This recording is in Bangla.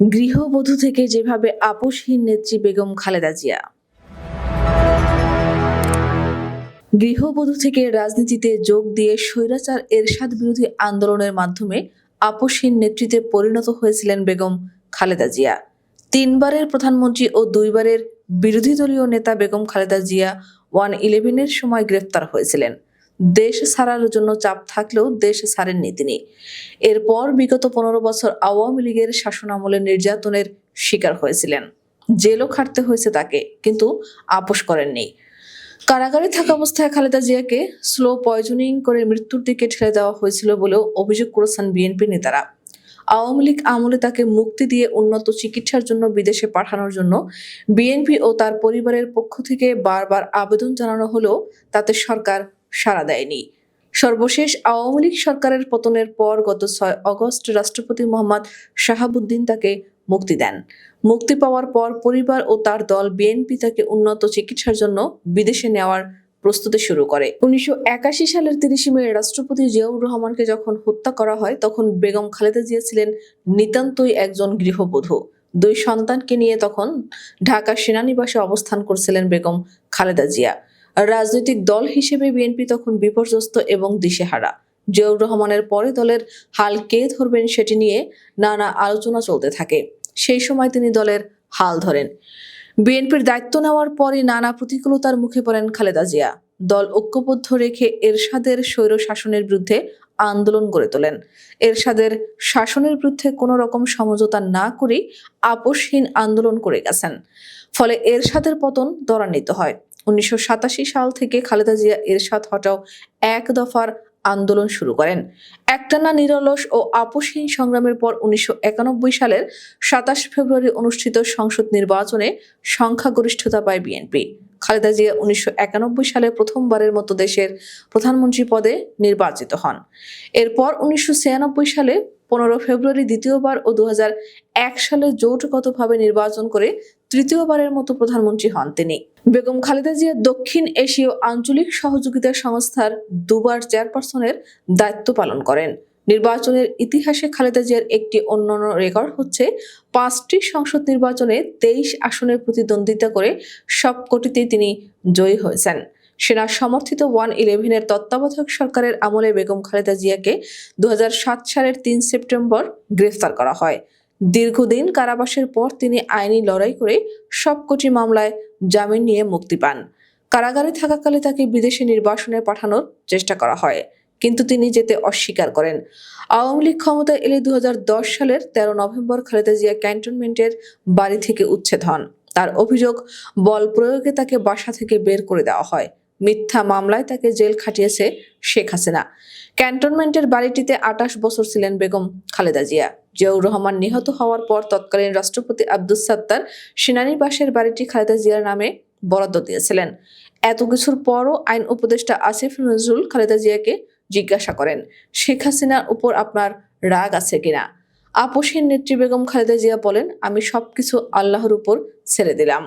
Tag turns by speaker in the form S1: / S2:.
S1: গৃহবধূ থেকে যেভাবে আপোষহীন নেত্রী বেগম খালেদা জিয়া। গৃহবধূ থেকে রাজনীতিতে যোগ দিয়ে স্বৈরাচার এরশাদ বিরোধী আন্দোলনের মাধ্যমে আপোষহীন নেতৃত্বে পরিণত হয়েছিলেন বেগম খালেদা জিয়া। তিনবারের প্রধানমন্ত্রী ও দুইবারের বিরোধী দলীয় নেতা বেগম খালেদা জিয়া ওয়ান ইলেভেনের সময় গ্রেফতার হয়েছিলেন। দেশ ছাড়ার জন্য চাপ থাকলেও দেশ ছাড়েননি তিনি। এরপর বিগত পনেরো বছর আওয়ামী লীগের শাসনামলে নির্যাতনের শিকার হয়েছিলেন। জেলও খাটতে হয়েছে তাকে, কিন্তু আপোষ করেননি। কারাগারে থাকা অবস্থায় খালেদা জিয়াকে স্লো পয়জনিং করে মৃত্যুর দিকে ঠেলে দেওয়া হয়েছিল বলেও অভিযোগ করেছেন বিএনপি নেতারা। আওয়ামী লীগ আমলে তাকে মুক্তি দিয়ে উন্নত চিকিৎসার জন্য বিদেশে পাঠানোর জন্য বিএনপি ও তার পরিবারের পক্ষ থেকে বারবার আবেদন জানানো হলেও তাতে সরকার সাড়া দেয়নি। সর্বশেষ আওয়ামী লীগ সরকারের পতনের পর গত ছয় অগস্ট রাষ্ট্রপতি মোহাম্মদ শাহাবুদ্দিন তাকে মুক্তি দেন। মুক্তি পাওয়ার পর পরিবার ও তার দল বিএনপি তাকে উন্নত চিকিৎসার জন্য বিদেশে নেওয়ার প্রস্তুতি শুরু করে। উনিশশো একাশি সালের তিরিশে মে রাষ্ট্রপতি জিয়াউর রহমানকে যখন হত্যা করা হয়, তখন বেগম খালেদা জিয়া ছিলেন নিতান্তই একজন গৃহবধূ। দুই সন্তানকে নিয়ে তখন ঢাকা সেনানিবাসে অবস্থান করছিলেন বেগম খালেদা জিয়া। রাজনৈতিক দল হিসেবে বিএনপি তখন বিপর্যস্ত এবং দিশেহারা। জিয়াউর রহমানের পরে দলের হাল কে ধরবেন সেটি নিয়ে নানা আলোচনা চলতে থাকে। সেই সময় তিনি দলের হাল ধরেন। বিএনপির দায়িত্ব নেওয়ার পরে নানা প্রতিকূলতার মুখে পড়েন খালেদা জিয়া। দল ঐক্যবদ্ধ রেখে এরশাদের স্বৈর শাসনের বিরুদ্ধে আন্দোলন গড়ে তোলেন। এরশাদের শাসনের বিরুদ্ধে কোনো রকম সমঝোতা না করেই আপোষহীন আন্দোলন করে গেছেন। ফলে এরশাদের পতন ত্বরান্বিত হয়। উনিশশো সাতাশি সাল থেকে খালেদা জিয়া এরশাদ হটাও এক দফার আন্দোলন শুরু করেন। একটানা নিরলস ও আপোষহীন সংগ্রামের পর উনিশশো একানব্বই সালের সাতাশ ফেব্রুয়ারি অনুষ্ঠিত সংসদ নির্বাচনে সংখ্যাগরিষ্ঠতা পায় বিএনপি। খালেদা জিয়া উনিশশো একানব্বই সালে প্রথমবারের মতো দেশের প্রধানমন্ত্রী পদে নির্বাচিত হন। এরপর উনিশশো ছিয়ানব্বই সালে পনেরো ফেব্রুয়ারি দ্বিতীয়বার ও দু সালে জোটগতভাবে নির্বাচন করে তৃতীয়বারের মতো প্রধানমন্ত্রী হন তিনি। বেগম খালেদা জিয়া দক্ষিণ এশীয় আঞ্চলিক সহযোগিতা সংস্থার দুবার চেয়ারপারসনের দায়িত্ব পালন করেন। নির্বাচনের ইতিহাসে খালেদা জিয়ার একটি অন্যান্য রেকর্ড হচ্ছে, পাঁচটি সংসদ নির্বাচনে তেইশ আসনে প্রতিদ্বন্দ্বিতা করে সবকটিতেই তিনি জয়ী হয়েছেন। সেনা সমর্থিত ওয়ান ইলেভেনের তত্ত্বাবধায়ক সরকারের আমলে বেগম খালেদা জিয়াকে দু হাজার সাত সালের তিন সেপ্টেম্বর গ্রেফতার করা হয়। দীর্ঘদিন কারাবাসের পর তিনি আইনি লড়াই করে সবকটি মামলায় জামিন নিয়ে মুক্তি পান। কারাগারে থাকাকালে তাকে বিদেশে নির্বাসনে পাঠানোর চেষ্টা করা হয়, কিন্তু তিনি যেতে অস্বীকার করেন। আওয়ামী লীগ ক্ষমতায় এলে দু হাজার দশ সালের তেরো নভেম্বর খালেদা জিয়া ক্যান্টনমেন্টের বাড়ি থেকে উচ্ছেদ হন। তার অভিযোগ, বল প্রয়োগে তাকে বাসা থেকে বের করে দেওয়া হয়। মিথ্যা মামলায় তাকে জেল খাটিয়েছে শেখ হাসিনা। ক্যান্টনমেন্টের বাড়িটিতে আটাশ বছর ছিলেন বেগম খালেদা জিয়া। জিয়াউর রহমান নিহত হওয়ার পর তৎকালীন রাষ্ট্রপতি আব্দুস সাত্তার সেনানিবাসের বাড়িটি খালেদা জিয়ার নামে বরাদ্দ দিয়েছিলেন। এত কিছুর পরও আইন উপদেষ্টা আসিফ নজরুল খালেদা জিয়াকে জিজ্ঞাসা করেন, শেখ হাসিনার উপর আপনার রাগ আছে কিনা? আপোষহীন নেত্রী বেগম খালেদা জিয়া বলেন, আমি সবকিছু আল্লাহর উপর ছেড়ে দিলাম।